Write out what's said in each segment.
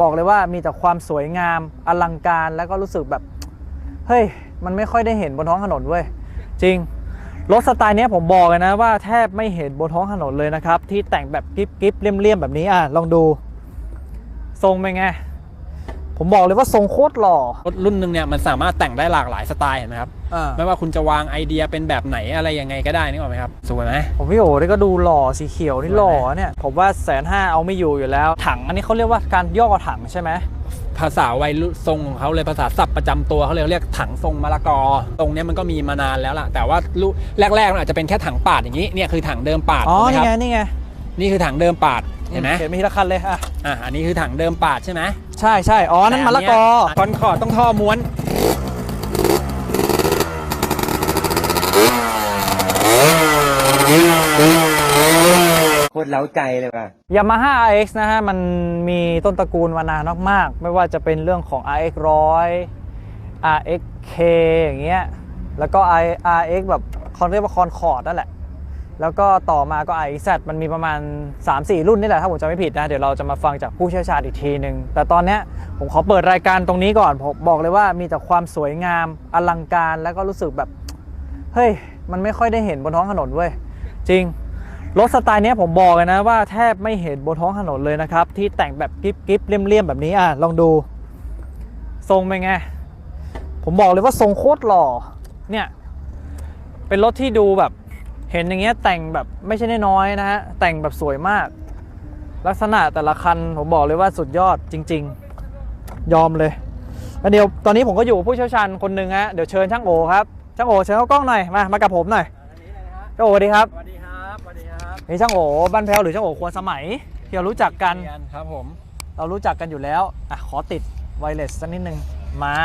บอกเลยว่ามีแต่ความสวยงามอลังการแล้วก็รู้สึกแบบ เฮ้ย มันไม่ค่อยได้เห็นบนท้องถนนเว้ย จริง รถสไตล์นี้ผมบอกเลยนะว่าแทบไม่เห็นบนท้องถนนเลยนะครับ ที่แต่งแบบกิ๊บกิ๊บเลี่ยมๆแบบนี้อะลองดู ทรงเป็นไง ผมบอกเลยว่าทรงโคตรหล่อรถรุ่นหนึ่งเนี่ยมันสามารถแต่งได้หลากหลายสไตล์เห็นไหมครับ อ่าไม่ว่าคุณจะวางไอเดียเป็นแบบไหนอะไรยังไงก็ได้นึกออกไหมครับสวยไหม ผมพี่โอ๋นี่ก็ดูหล่อสีเขียวนี่สวยไหมหล่อเนี่ย ผมว่าแสนห้าเอาไม่อยู่อยู่แล้ว ถังอันนี้เขาเรียกว่าการย่อถังใช่ไหม ภาษาวัยรุ่นทรงของเขาเลยภาษาศัพท์ประจำตัวเขาเลยเรียกถังทรงมะละกอตรงเนี้ยมันก็มีมานานแล้วล่ะแต่ว่ารุ่นแรกๆมันอาจจะเป็นแค่ถังปาดอย่างนี้เนี่ยคือถังเดิมปาดอ๋อ ถูกไหมนี่คไงรับนี่ไง นี่คือถังเดิมปาด เห็นไหมเห็นมีทีละคันเลยอะอะอันนี้คือถังเดิมปาดใช่ไหมใช่ใช่อ๋อนั่นมะละกอคอนคอร์ดต้องท่อม้วนโคตรเล้าใจเลยว่ะยามาฮ่า RX นะฮะ มันมีต้นตระกูลมานานมากๆ ไม่ว่าจะเป็นเรื่องของ RX 100 RXK อย่างเงี้ย แล้วก็ I- RX แบบเขาเรียกว่าคอนคอร์ดนั่นแหละ แล้วก็ต่อมาก็ RX มันมีประมาณ 3-4 รุ่นนี่แหละถ้าผมจำไม่ผิดนะ เดี๋ยวเราจะมาฟังจากผู้เชี่ยวชาญอีกทีหนึ่งแต่ตอนนี้ผมขอเปิดรายการตรงนี้ก่อน ผมบอกเลยว่ามีแต่ความสวยงาม อลังการแล้วก็รู้สึกแบบ เฮ้ย มันไม่ค่อยได้เห็นบนท้องถนนเว้ย จริง รถสไตล์นี้ผมบอกเลยนะว่าแทบไม่เห็นบนท้องถนนเลยนะครับ ที่แต่งแบบกิ๊บกิ๊บเลี่ยมๆแบบนี้อะลองดู ทรงเป็นไง ผมบอกเลยว่าทรงโคตรหล่อเนี่ยเป็นรถที่ดูแบบ เห็นอย่างเงี้ยแต่งแบบไม่ใช่น้อยๆนะฮะ แต่งแบบสวยมาก ลักษณะแต่ละคันผมบอกเลยว่าสุดยอดจริง ๆ ยอมเลยแล้วเดี๋ยวตอนนี้ผมก็อยู่กับผู้เชี่ยวชาญคนหนึ่งฮะ เดี๋ยวเชิญช่างโอครับ ช่างโอเชิญเข้ากล้องหน่อย มา มากับผมหน่อย ช่างโอสวัสดีครับ สวัสดีครับสวัสดีครับนี่ช่างโอบ้านแพ้วหรือช่างโอควรสมัยที่เรารู้จักกัน ครับผม เรารู้จักกันอยู่แล้ว อะขอติดไวเลสสักนิดนึง มา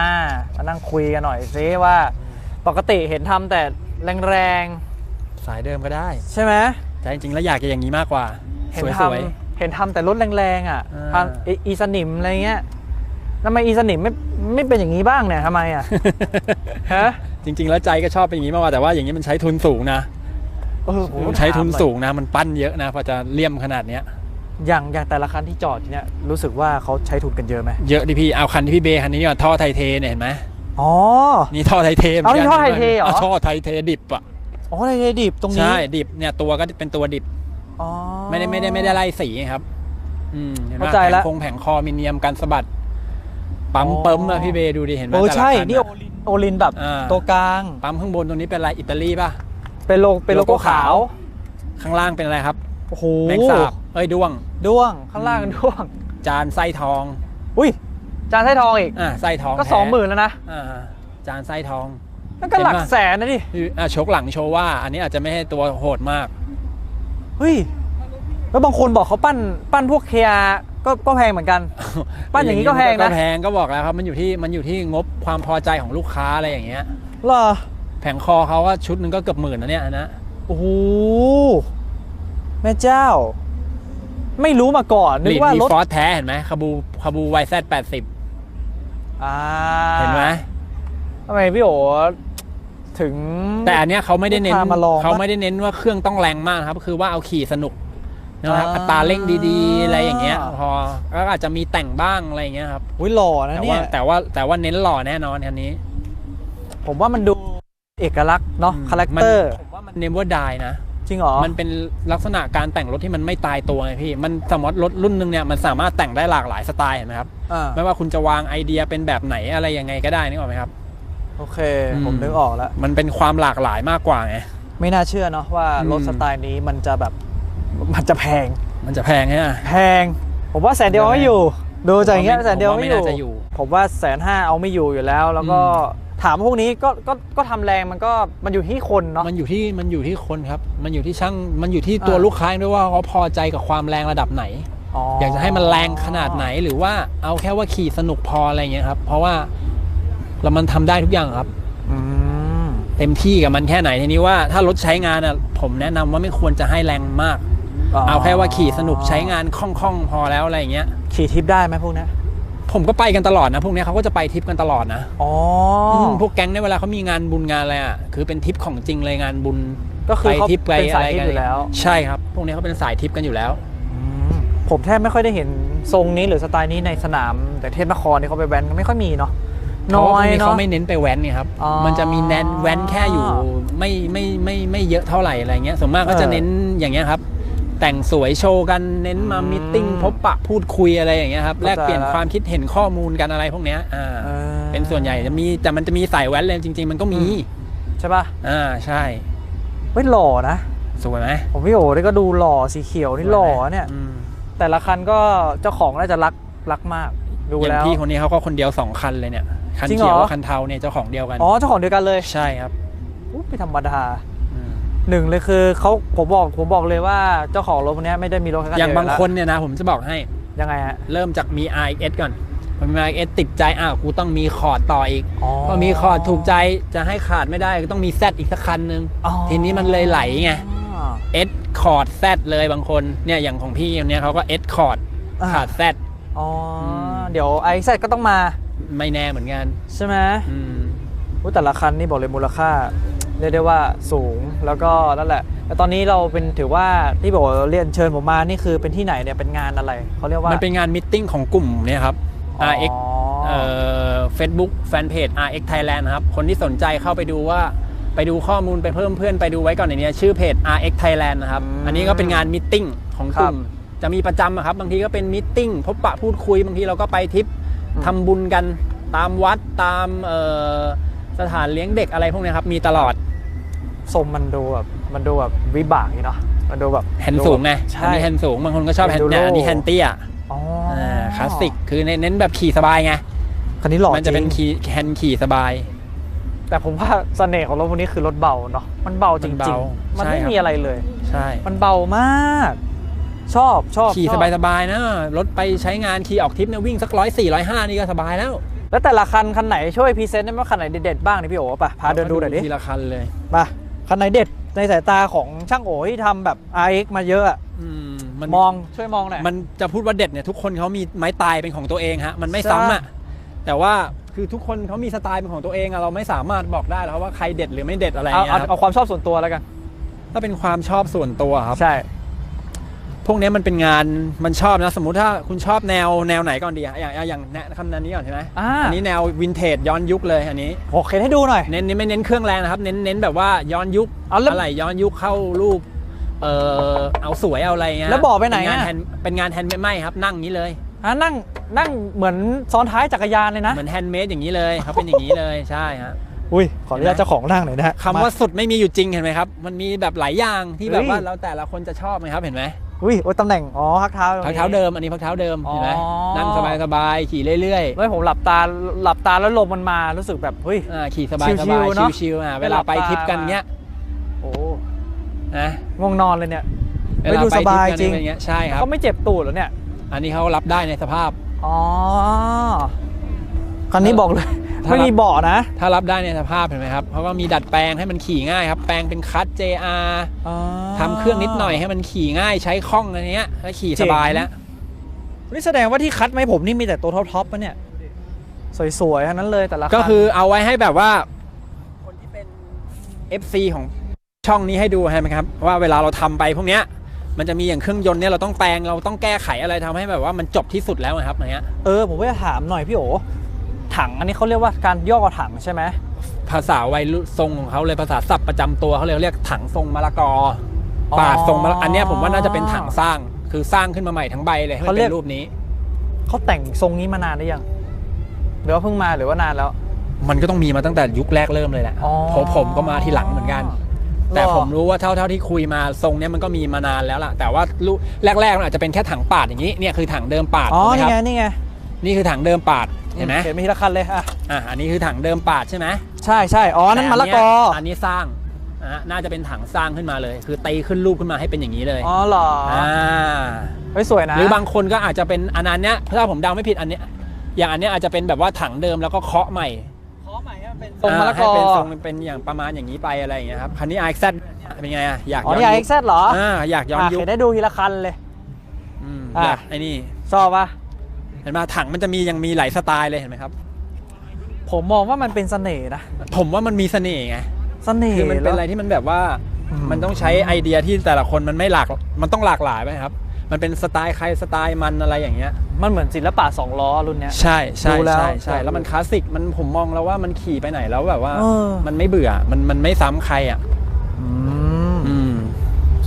มานั่งคุยกันหน่อยซิว่า ปกติเห็นทำแต่แรง สายเดิมก็ได้ๆใช่ไหมแต่จริงๆแล้วอยากจะอย่างนี้มากกว่า เห็นสวยทสวยำเห็นทำแต่รถแรงๆอะอ่า ทำอีอีสนิมอะไรเงี้ยทำไมอีสนิมไม่ไม่เป็นอย่างนี้บ้างเนี่ยทำไมอะ ฮะจริง ๆ แล้วใจก็ชอบเป็นอย่างนี้มากกว่าแต่ว่าอย่างนี้มันใช้ทุนสูงนะเออผมต้องใช้ทุนถามหอยสูงนะ มันปั้นเยอะนะพอจะเลี่ยมขนาดเนี้ยอย่างอย่างแต่ละคันที่จอดเนี่ยรู้สึกว่าเขาใช้ทุนกันเยอะไหมเยอะดิพี่เอาคันที่พี่เบย์คันนี้เนี่ยท่อไทเทเนี่ยเห็นไหมอ๋อ นี่ท่อไทเทหมืเอานี่กัท่อไทเทเหรอท่อไทเทดิบอะ อ๋อในเรดิบตรงนี้ใช่ดิบเนี่ยตัวก็เป็นตัวดิบอ๋อไม่ได้ไม่ได้ไม่ได้ไล่สีครับอืมห็นไหมเข้าใจแล้วแผงคงแผงคอมิเนียมกันสะบัดปั๊มอ๋อเปิมอะพี่เบย์ดูดิเห็นไหมโอ้แต่ละใช่คันี่โอลินโอลินแบบอ่าตัวกลางปั๊มข้างบนตรงนี้เป็นอะไรอิตาลีป่ะเป็นโลเป็นโลโก้โลโก้ขาขาววข้างล่างเป็นอะไรครับโอ้โหแมงสาบเอ้ยด้วงด้วงข้างล่างด้วง จานไส้ทอง อุ้ยจานไส้ทองอีกอ่าไส้ทองก็แท้สองหมื่นแล้วนะอ่าจานไส้ทอง นั่นก็หลักเห็นปะแสนนะดิอ่าชกหลังโชว์ว่า อันนี้อาจจะไม่ให้ตัวโหดมาก เฮ้ย แล้วบางคนบอกเขาปั้นปั้นพวกเคียก็ก็แพงเหมือนกัน ปั้นอย่างนี้ก็แพงนะก็แพงก็บอกแล้วครับ มันอยู่ที่มันอยู่ที่งบความพอใจของลูกค้าอะไรอย่างเงี้ยเหรอแผงคอเขาก็ชุดหนึงก็เกือบหมื่นนะเนี่ยนะโอ้โหแม่เจ้า ไม่รู้มาก่อนนึลีกดว่ามีรถฟอสแท้เห็นไหมคาบูคาบูไวแซดแปดสิบอ่าเห็นไหมทำไมพี่โอ ถึง แต่อันเนี้ยเขาไม่ได้เน้นลูกค้ามาลองปะเขาไม่ได้เน้นว่าเครื่องต้องแรงมากนะครับ คือว่าเอาขี่สนุกนะครับอ่า อัตราเร่งดีๆ อะไรอย่างเงี้ยพอแล้วก็อาจจะมีแต่งบ้างอะไรอย่างเงี้ยครับอุ้ยหล่อนะแต่เนี่ว่าย แต่ว่าแต่ว่าเน้นหล่อแน่นอนคันนี้ ผมว่ามันดูเอกลักษณ์เนาะอืม คาแรคเตอร์ผมว่ามันเนมว่าดายนะ จริงเหรอ มันเป็นลักษณะการแต่งรถที่มันไม่ตายตัวไงพี่ มันสมมติรถรุ่นหนึ่งเนี่ยมันสามารถแต่งได้หลากหลายสไตล์เห็นไหมครับ อ่า ไม่ว่าคุณจะวางไอเดียเป็นแบบไหนอะไรยังไงก็ได้นึกออกไหมครับ โอเค อืม ผมนึกออกแล้ว มันเป็นความหลากหลายมากกว่าไง ไม่น่าเชื่อเนาะว่าอืม รถสไตล์นี้มันจะแบบมันจะแพง มันจะแพงใช่ไหม แพง ผมว่าแสนเดียวเอาไม่อยู่ ดูจากอย่างเงี้ยผมว่าไม่แสนเดียวไม่ผมว่าไม่อยู่น่าจะอยู่ ผมว่าแสนห้าเอาไม่อยู่อยู่แล้ว แล้วก็อืมถามพวกนี้ก็ก็ก็ทำแรงมันก็มันอยู่ที่คนเนาะ มันอยู่ที่มันอยู่ที่คนครับ มันอยู่ที่ช่าง มันอยู่ที่ตัวอ่า ลูกค้าด้วยว่าเขาพอใจกับความแรงระดับไหน อยากจะให้มันแรงขนาดไหนหรือว่าเอาแค่ว่าขี่สนุกพออะไรเงี้ยครับ เพราะว่า เรามันทำได้ทุกอย่างครับอืมเต็มที่กับมันแค่ไหนทีนี้ว่าถ้ารถใช้งานอะผมแนะนำว่าไม่ควรจะให้แรงมาก เอาแค่ว่าขี่สนุกใช้งานคล่องๆพอแล้วอะไรอย่างเงี้ย ขี่ทิปได้ไหมพวกเนี้ยผมก็ไปกันตลอดนะพวกเนี้ยเขาก็จะไปทริปกันตลอดนะอ๋ออมพวกแก๊งเนี่ยเวลาเขามีงานบุญงานอะไรอะคือเป็นทริปของจริงเลยงานบุญก็คือเขาไปทริปไปเป็นอะสายไรทิปกันอยู่แล้ว ใช่ครับ พวกนี้เขาเป็นสายทริปกันอยู่แล้วอืมผมแทบไม่ค่อยได้เห็นทรงนี้หรือสไตล์นี้ในสนาม แต่เทพนครนี่เขาไปแว้นกันไม่ค่อยมีเนาะเพราะ น้อว่ายพวกนี้เนาะเขาไม่เน้นไปแว้นไงครับอ๋อมันจะมีแนนแว้นแค่อยู่ไม่ไม่ไม่ไม่เยอะเท่าไหร่อะไรเงี้ยส่วนมากก็จะเออเน้นอย่างเงี้ยครับ แต่งสวยโชว์กันเน้นมาอืมมิทติ้งพบปะพูดคุยอะไรอย่างเงี้ยครับเข้าใจแลกเปลี่ยนละความคิดเห็นข้อมูลกันอะไรพวกเนี้ยอ่าออเป็นส่วนใหญ่จะมีแต่มันจะมีสายแว้นเลยจริง ๆ มันก็มีอืมใช่ป่ะอ่าใช่เฮ้ยหล่อนะสวยไหมผมพี่โอ๋นี่ก็ดูหล่อสีเขียวนี่หล่อเนี่ยอืมแต่ละคันก็เจ้าของน่าจะรักรักมากดูอย่างแล้วพี่คนนี้เขาก็คนเดียวสองคันเลยเนี่ย คันจริงเหรเขีอยวกับคันเทาเนี่ยเจ้าของเดียวกัน อ๋อเจ้าของเดียวกันเลยใช่ครับอุ๊ยไม่ธรรมดาอืมหนึ่งเลยคือเขาผมบอกผมบอกเลยว่าเจ้าของรถคันนี้ไม่ได้มีรถแค่คันอเดีย่างยวบางแล้วคนเนี่ยนะผมจะบอกให้ ยังไงฮะเริ่มจากมี RX ก่อนพอมี RX ติดใจอ้าวกูต้องมีคอร์ดต่ออีกพอมีคอร์ดถูกใจจะให้ขาดไม่ได้ก็ต้องมี Z อีกสักคันนึง อ๋อทีนี้มันเลยไหลไงอ๋อ S คอร์ด Z เลยบางคนเนี่ยอย่างของพี่คนเนี้ยเขาก็ S คอร์ดอ่า ขาด Z อ๋ออม เดี๋ยวไอซ์ก็ต้องมา ไม่แน่เหมือนกันใช่ไหมอืมอุ๊ยแต่ละคันนี่บอกเลยมูลค่าเรียกได้ว่าสูงแล้วก็นั่นแหละแต่ตอนนี้เราเป็นถือว่าที่บอกว่าเรียนเชิญผมมานี่คือเป็นที่ไหนเนี่ยเป็นงานอะไรเขาเรียกว่ามันเป็นงานมิทติ้งของกลุ่มเนี่ยครับอ๋อ RX เอ่อ Facebook Fanpage RX Thailand นะครับ คนที่สนใจเข้าไปดูว่าไปดูข้อมูลไปเพิ่มเพื่อนไปดูไว้ก่อนในเนี้ยชื่อเพจ RX Thailand นะครับอืมอันนี้ก็เป็นงานมิทติ้งของกลุ่มจะมีประจำอะครับ บางทีก็เป็นมิทติ้งพบปะพูดคุยบางทีเราก็ไปทริปอืม ทำบุญกันตามวัดตามเอ่อสถานเลี้ยงเด็กอะไรพวกเนี้ยครับ มีตลอดทรงมันดูแบบมันดูแบบวิบากนี่เนาะมันดูแบบแฮนด์สูงไงใช่อันนี้แฮนด์สูงบางคนก็ชอบแฮนด์ Enduro เนี่ยอันนี้แฮนด์เตี้ยอ๋อออ่าคลาสสิกคือเน้นเน้นแบบขี่สบายไงคันนี้หล่อมันจะเป็นริงขี่แฮนด์ขี่สบาย แต่ผมว่าเสน่ห์ของรถพวกนี้คือรถเบาเนาะมันเบาจมันริเบางๆ มันใช่ไม่ครับมีอะไรเลย ใช่ มันเบามาก ชอบชอบขี่ชสอบบายสบายๆนะรถไปใช้งานขี่ออกทริปเนี่ยวิ่งสักร้อยสี่ร้อยห้านี่ก็สบายแล้ว แล้วแต่ละคันคันไหนช่วยพรีเซนต์ได้ไหมว่าคันไหนเด็ดๆบ้างนี่พี่โอ๋ป่ะพาเดินดูหน่อยดิทีละคันเลยมาคันไหนเด็ดในสายตาของช่างโอ๋ที่ทำแบบ RX มาเยอะอะอืมมันมองช่วยมองหน่อยมันจะพูดว่าเด็ดเนี่ยทุกคนเขามีไม้ตายเป็นของตัวเองฮะมันไม่ใช่ซ้ำอะแต่ว่าคือทุกคนเขามีสไตล์เป็นของตัวเองอะเราไม่สามารถบอกได้หรอกว่าใครเด็ดหรือไม่เด็ดอะไรอเอาย่างเงี้เอายคเอารับความชอบส่วนตัวแล้วกัน ถ้าเป็นความชอบส่วนตัวครับใช่ พวกเนี้ยมันเป็นงานมันชอบนะ สมมุติถ้าคุณชอบแนวแนวไหนก่อนดีอะอย่างอย่างอย่างแนะคำนั้นนี้ก่อนใช่ไหมอ่า อันนี้แนววินเทจย้อนยุคเลยอันนี้ โอเคให้ดูหน่อย เน้นนี่ไม่เน้นเครื่องแรงนะครับ เน้นเน้นแบบว่าย้อนยุคเอาแล้วอะไรย้อนยุคเข้ารูป เออเอาสวยเอาอะไรเงี้ยแล้วบอกไปไหนเป็นงานอะแฮนด์เป็นงานแฮนด์เมดไม่ครับนั่งอย่างนี้เลยอะนั่งนั่งเหมือนซ้อนท้ายจักรยานเลยนะ เหมือนแฮนด์เมดอย่างนี้เลยเขาเป็นอย่างนี้เลยใช่ฮะ อุ้ยขออนุญาตเจ้าของนั่งหน่อยนะฮะคำว่าสุดไม่มีอยู่จริงเห็นไหมครับ มันมีแบบหลายอย่างที่แบบเฮ้ยว่าเราแต่ละคนจะชอบไหมครับเห็นไหม อุ้ยโอ้ยตำแหน่ง อ๋อพักเท้าตรงพักนี้เท้าเดิมอันนี้พักเท้าเดิมเห็นไหมอ๋อ นั่งสบายๆขี่เรื่อยเฮ้ยผมหลับตาหลับตาแล้วลมมันมารู้สึกแบบเฮ้ย ๆอ่าขี่สบายชิสวบายๆเนอะ ชิวๆอะไม่เวหลัลาบไปตาทริปกันเงี้ยโอ้นะง่วงนอนเลยเนี่ย เวไม่ลาดูไปสทริปบายกันจริงอะไรเงี้ยใช่ครับ ก็ไม่เจ็บตูดเหรอเนี่ย อันนี้เขารับได้ในสภาพ อ๋อ คันนี้บอกเลยถ้าไม่มีเบาะนะ ถ้ารับได้ในสภาพเห็นไหมครับเขาก็มีดัดแปลงให้มันขี่ง่ายครับ แปลงเป็นคัต JR อ๋อทำเครื่องนิดหน่อยให้มันขี่ง่ายใช้คล่องอะไรเงี้ยแล้วขี่สบายแล้วนี่แสดงว่าที่คัดไหมาให้ผมนี่มีแต่ตัวท็อปๆปะเนี่ย สวยๆทั้งนั้นเลยแต่ละนก็คือเอาไว้ให้แบบว่า คนที่เป็น FC ของช่องนี้ให้ดูใช่ไหมครับ ว่าเวลาเราทำไปพวกเนี้ยมันจะมีอย่างเครื่องยนต์เนี่ยเราต้องแปลงเราต้องแก้ไขอะไรทำให้แบบว่ามันจบที่สุดแล้วนะครับอย่างเงี้ยเออผมก็จะถามหน่อยพี่โอ ถัง อันนี้เขาเรียกว่าการย่อถังใช่ไหมภาษาวัยรุ่นทรงของเขาเลยภาษาศัพท์ประจำตัวเขาเลยเรียกถังทรงมะละกออ ปาดทรงมะละอันเนี้ยผมว่าน่าจะเป็นถังสร้าง คือสร้างขึ้นมาใหม่ทั้งใบเลยให้มันเป็นรูปนี้ เขาแต่งทรงนี้มานานหรือยังหรือว่าเพิ่งมาหรือว่านานแล้ว มันก็ต้องมีมาตั้งแต่ยุคแรกเริ่มเลยแหละอ๋อ ผมผมก็มาทีหลังเหมือนกัน แต่หรอผมรู้ว่าเท่าเท่าที่คุยมาทรงเนี้ยมันก็มีมานานแล้วล่ะแต่ว่ารู้แรกๆมันอาจจะเป็นแค่ถังปาดอย่างนี้เนี่ยคือถังเดิมปาดอ๋อถูกไหมนี่ครับไงนี่ไง นี่คือถังเดิมปาด เห็นไหมเห็นมีทีละคันเลยอะอะอันนี้คือถังเดิมปาดใช่ไหมใช่ใช่อ๋อนั่นมะละกอแต่อันเนี้ยอันนี้สร้างอะน่าจะเป็นถังสร้างขึ้นมาเลย คือตีขึ้นรูปขึ้นมาให้เป็นอย่างนี้เลยอ๋อเหรออ่าเฮ้ยสวยนะหรือบางคนก็อาจจะเป็นอันนั้นเนี้ยถ้าผมเดาไม่ผิดอันเนี้ยอย่างอันเนี้ยอาจจะเป็นแบบว่าถังเดิมแล้วก็เคาะใหม่ขอใหม่ให้มันเป็นทรงมะละกให้อเป็นทรงเป็นอย่างประมาณอย่างนี้ไปอะไรอย่างเงี้ยครับคันนี้ RX เป็นไงอะอยากอ๋อย้อนนี่ยุไอคเซเหรออ่าอยากย้อนอะยุคเห็นได้ดูทีละคันเลยอืมอะอยากไอ้นี่ชอบปะ เห็นไหมถังมันจะมียังมีหลายสไตล์เลยเห็นไหมครับ ผมมองว่ามันเป็นเสน่ห์นะผมว่ามันมีเสน่ห์ไงเสน่ห์คือมันเป็นอะไรแล้ว ที่มันแบบว่าอืม มันต้องใช้ไอเดียที่แต่ละคนมันไม่หลากมันต้องหลากหลายไปครับ มันเป็นสไตล์ใครสไตล์มันอะไรอย่างเงี้ย มันเหมือนศิลปะสองล้อรุ่นเนี้ย ใช่ใช่ดูแล้วใช่ใช่แล้วมันคลาสสิกมันผมมองแล้วว่ามันขี่ไปไหนแล้วแบบว่า เออ มันไม่เบื่อมันมันไม่ซ้ำใครอะ อืม อืม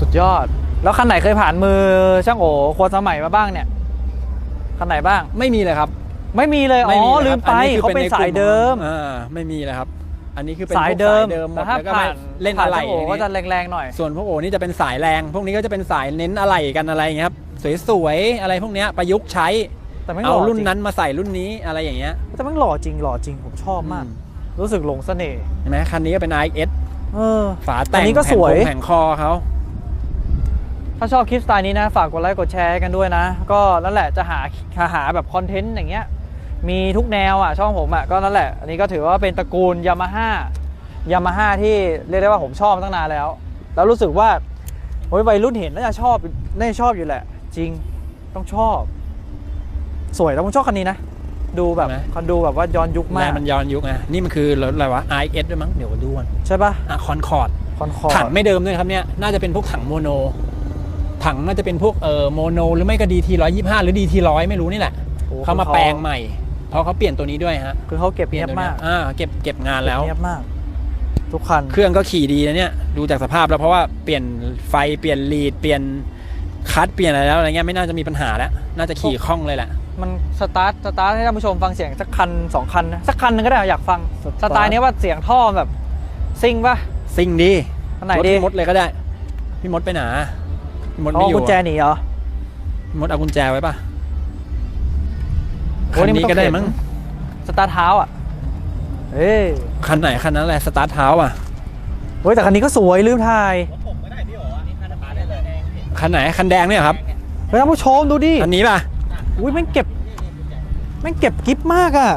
สุดยอด แล้วคันไหนเคยผ่านมือช่างโอควรสมัยมาบ้างเนี่ย คันไหนบ้าง ไม่มีเลยครับ ไม่มีเลย อ๋ไม่อมีเลยลืคมรับไปอัคือเขาเป็นในกสาลุ่ยเดิมอ่าไม่มีเลยครับ อันนี้คือเป็นสายพวกเดิมสายเดิมหมแต่ดถ้าแล้วก็ผ่าไม่นเล่นผ่าอะไหล่ช่างโอก็จะแรงๆหน่อย ส่วนพวกโอนี่จะเป็นสายแรง พวกนี้ก็จะเป็นสายเน้นอะไหล่กันอะไรอย่างเงี้ยครับสวยๆอะไรพวกเนี้ยประยุกต์ใช้แต่ไม่งหเอาล่อรุ่นจริงนั้นมาใส่รุ่นนี้อะไรอย่างเงี้ยแต่ไม่งหล่อจริงหล่อจริงผมชอบมากอืมรู้สึกหลงเสน่ห์เห็นไหมคันนี้ก็เป็น RX เออฝาแต่งอันนี้ก็สวยแผงคงแผงคอเขา ถ้าชอบคลิปสไตล์นี้นะฝากกดไลค์กดแชร์กันด้วยนะ ก็นั่นแหละจะหาหาหาแบบคอนเทนต์อย่างเงี้ยมีทุกแนวอะช่องผมอะก็นั่นแหละ อันนี้ก็ถือว่าเป็นตระกูลยามาฮ่ายามาฮ่าที่เรียกได้ว่าผมชอบมาตั้งนานแล้ว แล้วรู้สึกว่าโอ้ยวัยรุ่นเห็นน่าจะชอบน่าจะชอบอยู่แหละ จริงต้องชอบ สวยแล้วผมชอบคันนี้นะ ดูแบบคันดูแบบว่าย้อนยุคแรมากงมันย้อนยุคไงนี่มันคือรถอะไรวะ RX ด้วยมั้งเดี๋ยวดูก่อนใช่ปะอะคอนคอร์ดคอนคอร์ถังไม่เดิมด้วยครับเนี่ยน่าจะเป็นพวกถังโมโน ถังน่าจะเป็นพวกเอ่อโมโนหรือไม่ก็ดีทีร้อยยี่ห้าหรือดีทีร้อยไม่รู้นี่แหละเขามาแปลงใหม่เพราะเขาเปลี่ยนตัวนี้ด้วยฮะคือเขาเก็บเปลี่ยเนีนยบตัวมาเนี้กยอ่าเก็บเก็บงานแล้วเนียบมาก ทุกคันเครื่องก็ขี่ดีนะเนี่ยดูจากสภาพแล้วเพราะว่าเปลี่ยนไฟเปลี่ยนลีดเปลี่ยนคัตเปลี่ยนอะไรแล้วอะไรเงี้ยไม่น่าจะมีปัญหาแล้ว น่าจะขี่คล่องเลยแหละมันสตาร์ทสตาร์ทให้ท่านผู้ชมฟังเสียงสักคันสองคันนะสักคันหนึงก็ได้อยากฟังสตาร์ทสไตล์นี้ว่าเสียงท่อแบบซิ่งปะซิ่งดีอันไหนรถดีพี่มดเลยก็ได้ พี่มดไปไหนพี่ มดอ๋ไม่ออยู่กุญแจอะหนีเหรอพี่มดเอากุญแจไว้ป่ะโอ้คันนี่มันนี้ต้องก็ได้เข็นมั้งสตาร์ทเท้าอะเอ้ยคันไหนคันนั้นแหละสตาร์ทเท้าอะเฮ้ยแต่คันนี้ก็สวยลืมถ่ายคันไหนคันแดงเนี่ยครับเฮ้ยท่านผู้ชมดูดิคันนี้ป่ะอุ้ยแม่งเก็บแม่งเก็บกิฟมากอะ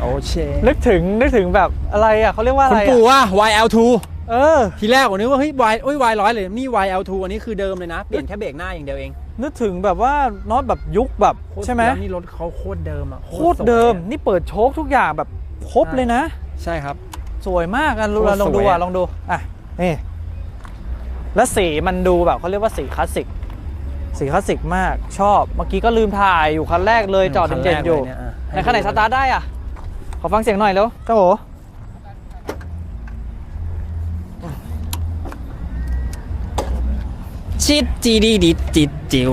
โอเคนึกถึงนึกถึงแบบอะไรอะเขาเรียกว่าอะคุณไรปู่อะว่า YL2 เออ ทีแรกผมนึกว่าเฮ้ย Y โอ้ย Y ร้อยเลยนี่ YL2 อันนี้คือเดิมเลยนะ เปลี่ยนแค่เบรกหน้าอย่างเดียวเองนึกถึงแบบว่าน็อตแบบยุคแบบใช่ไหมแล้วนี่รถเขาโคตรเดิมอะโคตรเดิม นี่เปิดโชคทุกอย่างแบบครบเลยนะ ใช่ครับ สวยมากอะลองโคตรลองดูสวยอะอะลองดูอะนี่แล้วสีมันดูแบบเขาเรียกว่าสีคลาสสิกสีคลาสสิกมากชอบเมื่อกี้ก็ลืมถ่ายอยู่คันแรกเลยจอดคันแรเด่นกๆอยู่ลเะในคันไหนสตาร์ทได้อะขอฟังเสียงหน่อยแล้วเจ้าโห ชิดจีดีดิดจิตจิว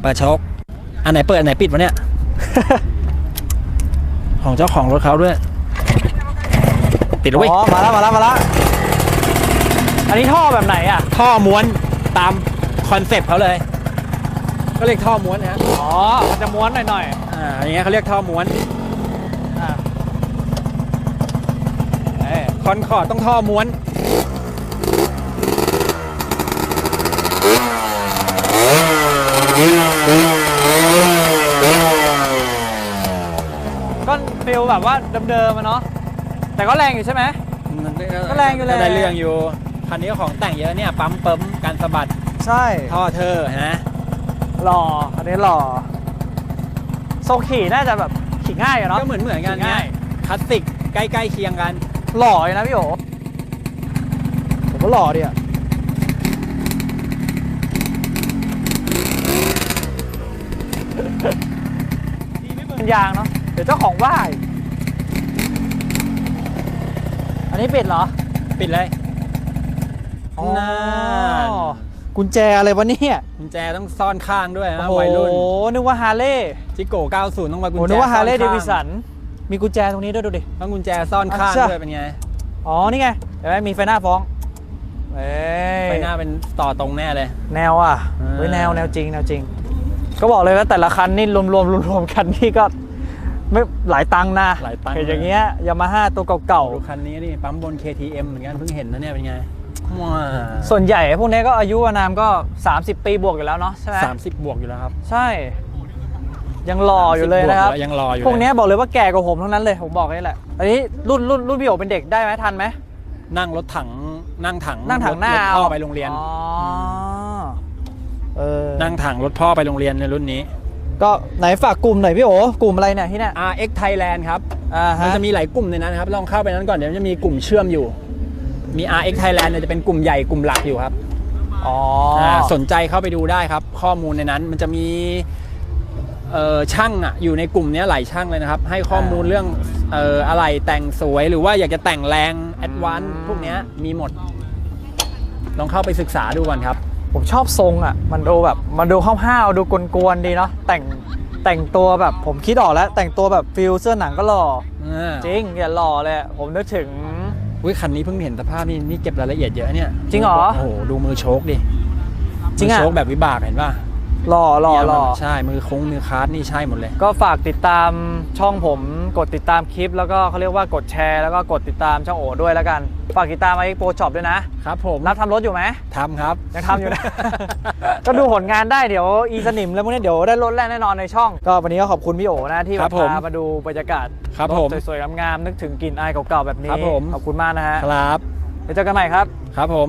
เปิดโชคอันไหนเปิด อันไหนปิดวะเนี่ย ของเจ้าของรถเขาด้วยปิดแล้วเว้ยอ๋อ มาแล้วมาแล้วมาแล้วอันนี้ท่อแบบไหนอะ ท่อม้วนตามคอนเซปต์เขาเลย ก็เรียกท่อม้วนนะฮะอ๋อมันจะม้วนหน่อยอ่าอย่างเงี้ยเขาเรียกท่อม้วนๆอะเอ้ยคอนคอร์ดต้องท่อม้วน ก็ฟิลแบบว่าเดิมๆอะเนาะแต่ก็แรงอยู่ใช่ไหมก็แรงอยู่แหละ ได้เรื่องอยู่คันนี้ก็ของแต่งเยอะเนี่ยปั๊มเปิมการสะบัดใช่ท่อเธอนะหล่ออันนี้หล่อทรงขี่น่าจะแบบขี่ง่ายอะเนาะก็เหมือนเหมือนกันง่าย คลาสสิกใกล้ๆเคียงกัน หล่อเลยนะพี่โอผมก็หล่อดีอะเป็น ยางเนาะเดี๋ยวเจ้าของว่าอีกอันนี้ปิดเหรอปิดเลยอ๋อนั่น กุญแจอะไรวะเนี่ยกุญแจต้องซ่อนข้างด้วยนะโอ้โหวัยรุ่นนึกว่าฮาร์เลย์จิโก้90 ต้องมากุญโอ้แจนึกว่าฮาร์เลย์ซ่เดอนข้งวิสันมีกุญแจตรงนี้ด้วยดูดิ ต้องกุญแจซ่อนข้างอะใช่ ด้วยเป็นไงอ๋อ นี่ไงเห็นไหมมีไฟหน้าฟ้องเอ้ยไปหน้าเป็นต่อตรงแน่เลย แนวอะอ่าเฮ้ยแนวแนวจริงแนวจริง ก็บอกเลยว่าแต่ละคันนี่รวมรวมรวมรวมๆกันนี่ก็ไม่หลายตังค์นะหลายตังค์ เห็นอย่างเงี้ยยามาฮ่าตัวเก่าดูคันนี้นี่ปั๊มบน KTM เหมือนกันเพิ่งเห็นนะเนี่ยเป็นไงว้าๆส่วนใหญ่พวกนี้ก็อายุอานามก็ 30 ปีบวกอยู่แล้วเนาะใช่ไหมสามสิบบวกอยู่แล้วครับใช่ ยังหล่ออยู่เลยนะครับ30วกแล้วยังรออยู่พวกเนี้เลยบอกเลยว่าแก่กว่าผมทั้งนั้นเลยผมบอกนี่แหละ อันนี้รุ่นรุ่นรุ่นพี่โอเป็นเด็กได้ไหมทันไหมนั่งรถถังนั่งถังนั่งถังหน้ารถพ่อเไปโรงเรียน อ๋อ เออนั่งถังรถพ่อไปโรงเรียนในรุ่นนี้ ก็ไหนฝากกลุ่มหน่อยพี่โอกลุ่มอะไรเนี่ยที่เนี่ย RX Thailand ครับอ่ามันฮะจะมีหลายกลุ่มในนั้นนะครับลองเข้าไปนั้นก่อนเดี๋ยวมันจะมีกลุ่มเชื่อมอยู่ มี RX Thailand เนี่ยจะเป็นกลุ่มใหญ่กลุ่มหลักอยู่ครับอ๋ออาสนใจเข้าไปดูได้ครับ ข้อมูลในนั้นมันจะมีเอ่อช่างอะอยู่ในกลุ่มเนี้ยหลายช่างเลยนะครับ ให้ข้อมูลเรื่องเอ่ออะไรแต่งสวยหรือว่าอยากจะแต่งแรงแอดวานซ์พวกเนี้ยมีหมด ลองเข้าไปศึกษาดูก่อนครับ ผมชอบทรงอะ มันดูแบบ มันดูห้าวๆดูกวนๆดีเนาะ แต่ง แต่งตัวแบบ ผมคิดออกแล้ว แต่งตัวแบบฟิลเสื้อหนังก็หล่อ จริงอย่าหล่อเลยอะผมนึกถึงอุ้ยคันนี้เพิ่งเห็นสภาพนี่นี่เก็บรายละเอียดเยอะเนี่ย จริงเหรอ โอ้โห ดูมือโชคดิ จริงอะมืโชคแบบวิบากเห็นป่ะ หล่อหล่อหล่อใช่มือโค้งมือคาร์ดนี่ใช่หมดเลย ก็ฝากติดตามช่องผม กดติดตามคลิป แล้วก็เขาเรียกว่ากดแชร์แล้วก็กดติดตามช่องโอด้วยแล้วกัน ฝากติดตามไอ้โปรช็อปด้วยนะครับผมรับทำรถอยู่ไหมทำครับยังทำอยู่นะ ก็ดูผลงานได้เดี๋ยวอีสนิมแล้วพวกนี้เดี๋ยวได้รถแรกแน่นอนในช่อง ก็วันนี้ก็ขอบคุณพี่โอนะที่ครัมาบผมพามาดูบรรยากาศครับถผมสวยๆงามๆนึกถึงกลิ่นอายเก่าๆแบบนี้ครับผมขอบคุณมากนะฮะครับเดี๋ยวเจอกันใหม่ครับ ครับผม